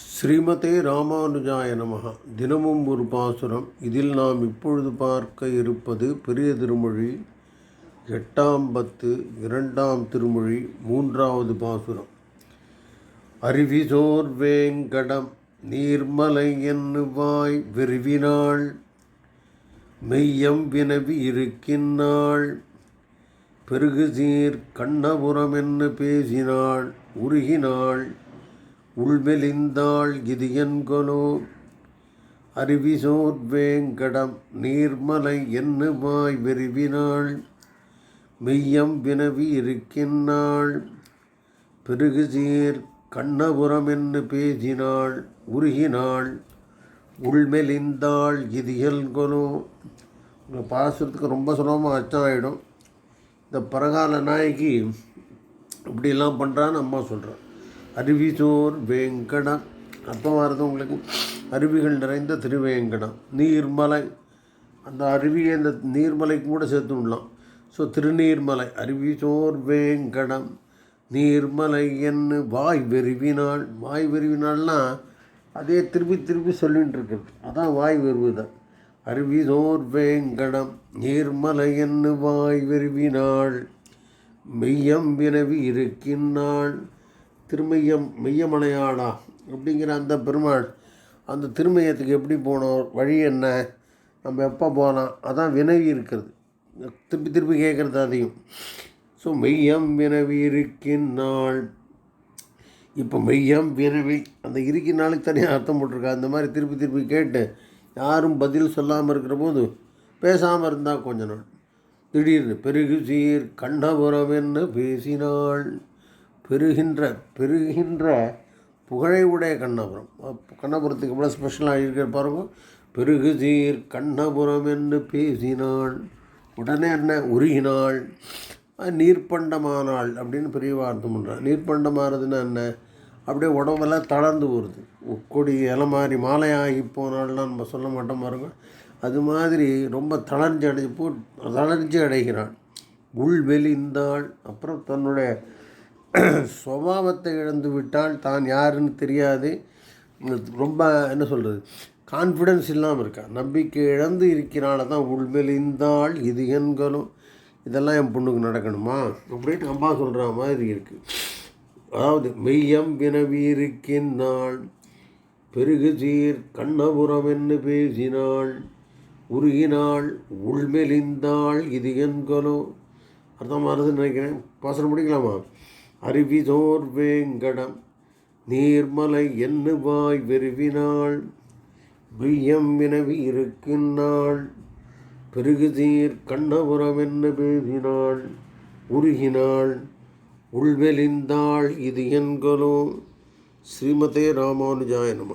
ஸ்ரீமதே ராமானுஜாய நமகா தினமும் ஒரு பாசுரம். இதில் நாம் இப்பொழுது பார்க்க இருப்பது பெரிய திருமொழி எட்டாம் பத்து இரண்டாம் திருமொழி மூன்றாவது பாசுரம். அருவிசோர் வேங்கடம் நீர்மலை என்னுவாய் விரிவினாள் மெய்யம் வினவி இருக்கின்னாள் பெருகு சீர் கண்ணபுரம் என்று பேசினாள் உருகினாள். உள்மெலிந்தாள் கிதியன்கொலோ அருவிசோர் வேங்கடம் நீர்மலை என்னுமாய் விரிவினாள். மெய்யம் வினவி இருக்கின்றாள் பெருகு சீர் கண்ணபுரம் என்று பேசினாள் உருகினாள். உள்மெலிந்தாள் கிதியல்கொலோ உங்கள் பாசுறதுக்கு ரொம்ப சுலபமாக அச்சம் ஆகிடும் இந்த பரகால நாய்க்கு இப்படிலாம் பண்ணுறான்னு அம்மா சொல்கிறான் அருவிசோர் வேங்கடம் அர்த்தமாக இருந்தது உங்களுக்கு? அருவிகள் நிறைந்த திருவேங்கடம் நீர்மலை. அந்த அருவியை இந்த நீர்மலைக்கு கூட சேர்த்து விடலாம். ஸோ திருநீர்மலை. அருவிசோர் வேங்கடம் நீர்மலை என்று வாய் வெறிவினாள் வாய் வெறுவினாள்னா அதே திருப்பி திருப்பி சொல்லிகிட்டு இருக்கிறது. அதான் வாய் வெறுவுதான் அருவிதோர் வேங்கடம் நீர்மலை என்று வாய் வெறிவினாள் மெய்யம் வினவி இருக்கின்றாள். திருமையம் மெய்யமலையாளா அப்படிங்கிற அந்த பெருமாள் அந்த திருமையத்துக்கு எப்படி போனோம் வழி என்ன நம்ம எப்போ போகலாம் அதான் வினவி இருக்கிறது. திருப்பி திருப்பி கேட்குறது அதையும் ஸோ மெய்யம் வினவி இருக்கின்னாள் இப்போ மெய்யம் வினவி அந்த இருக்கினாலுக்கு தனியாக அர்த்தம் போட்டிருக்கா அந்த மாதிரி திருப்பி திருப்பி கேட்டு யாரும் பதில் சொல்லாமல் இருக்கிற போது பேசாமல் இருந்தால் கொஞ்ச நாள். திடீர்னு பெருகு சீர் கண்டபுரம் என்ன பேசினாள். பெருகின்ற பெருகின்ற புகழை உடைய கண்ணபுரம். கண்ணபுரத்துக்கு எவ்வளோ ஸ்பெஷலாக இருக்கிற பாருங்க. பெருகு சீர் கண்ணபுரம் என்று பேசினாள். உடனே என்ன? உருகினாள். நீர்ப்பண்டமானாள் அப்படின்னு பெரிய அர்த்தம் பண்ணுறான் நீர்ப்பண்டமானதுன்னா என்ன? அப்படியே உடம்பெல்லாம் தளர்ந்து வருது கொடி இலை மாதிரி மாலையாகி போனாள்லாம் நம்ம சொல்ல மாட்டோம் பாருங்க. அது மாதிரி ரொம்ப தளர்ச்சி அடைஞ்சு போ தளர்ச்சி அடைகிறாள். உள் வெளிந்தாள். அப்புறம் தன்னுடைய சுவாவத்தை இழந்து விட்டால் தான் யாருன்னு தெரியாது. ரொம்ப என்ன சொல்கிறது கான்ஃபிடென்ஸ் இல்லாமல் இருக்கா? நம்பிக்கை இழந்து இருக்கிறனால தான் உள்மெலிந்தாள் இது எண்களும் இதெல்லாம் என் பொண்ணுக்கு நடக்கணுமா? அப்படின்ட்டு அம்மா சொல்கிற மாதிரி இருக்குது அதாவது மெய்யம் வினவி இருக்கின்றாள் பெருகு சீர் கண்ணபுரம் என்று பேசினாள். உருகினாள். உள்மெலிந்தாள் இது எண்களோ அர்த்தமாக இருந்துன்னு நினைக்கிறேன். பாசனம் முடிக்கலாமா? அருவிதோர் வேங்கடம் நீர்மலை என்னுவாய் வெறுவினாள் மெய்யம் வினவி இருக்கின்றாள் பெருகுதீர் கண்ணபுரம் என்ன பேசினாள் உருகினாள் உள்வெளிந்தாள் இது என்களோ. ஸ்ரீமதே ராமானுஜாய நம.